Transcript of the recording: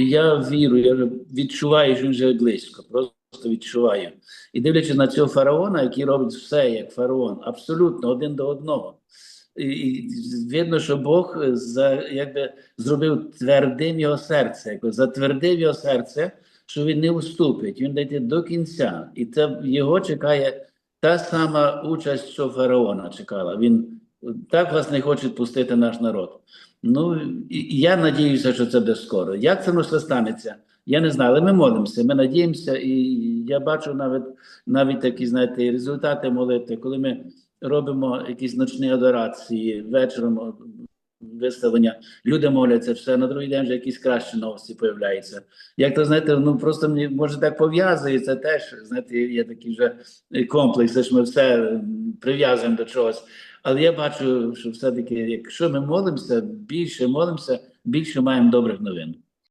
я вірю, я відчуваю, що він вже близько, просто відчуваю. І дивлячись на цього фараона, який робить все як фараон, абсолютно один до одного. І, видно, що Бог за, якби, зробив твердим його серце, якби, затвердив його серце, що він не уступить, він дійде до кінця. І це його чекає та сама участь, що фараона чекала. Він так вас не хоче пустити наш народ. Ну, і я надіюся, що це буде скоро. Як це все станеться? Я не знаю, але ми молимося, ми надіємося, і я бачу навіть навіть такі, знаєте, результати молитви, коли ми робимо якісь ночні адорації вечором виставлення, люди моляться, все на другий день вже якісь кращі новості появляються. Як то знаєте, ну просто мені може так пов'язується теж. Знаєте, є такий вже комплекс, що ми все прив'язуємо до чогось. Але я бачу, що все-таки, якщо ми молимося, більше молимося, більше маємо добрих новин.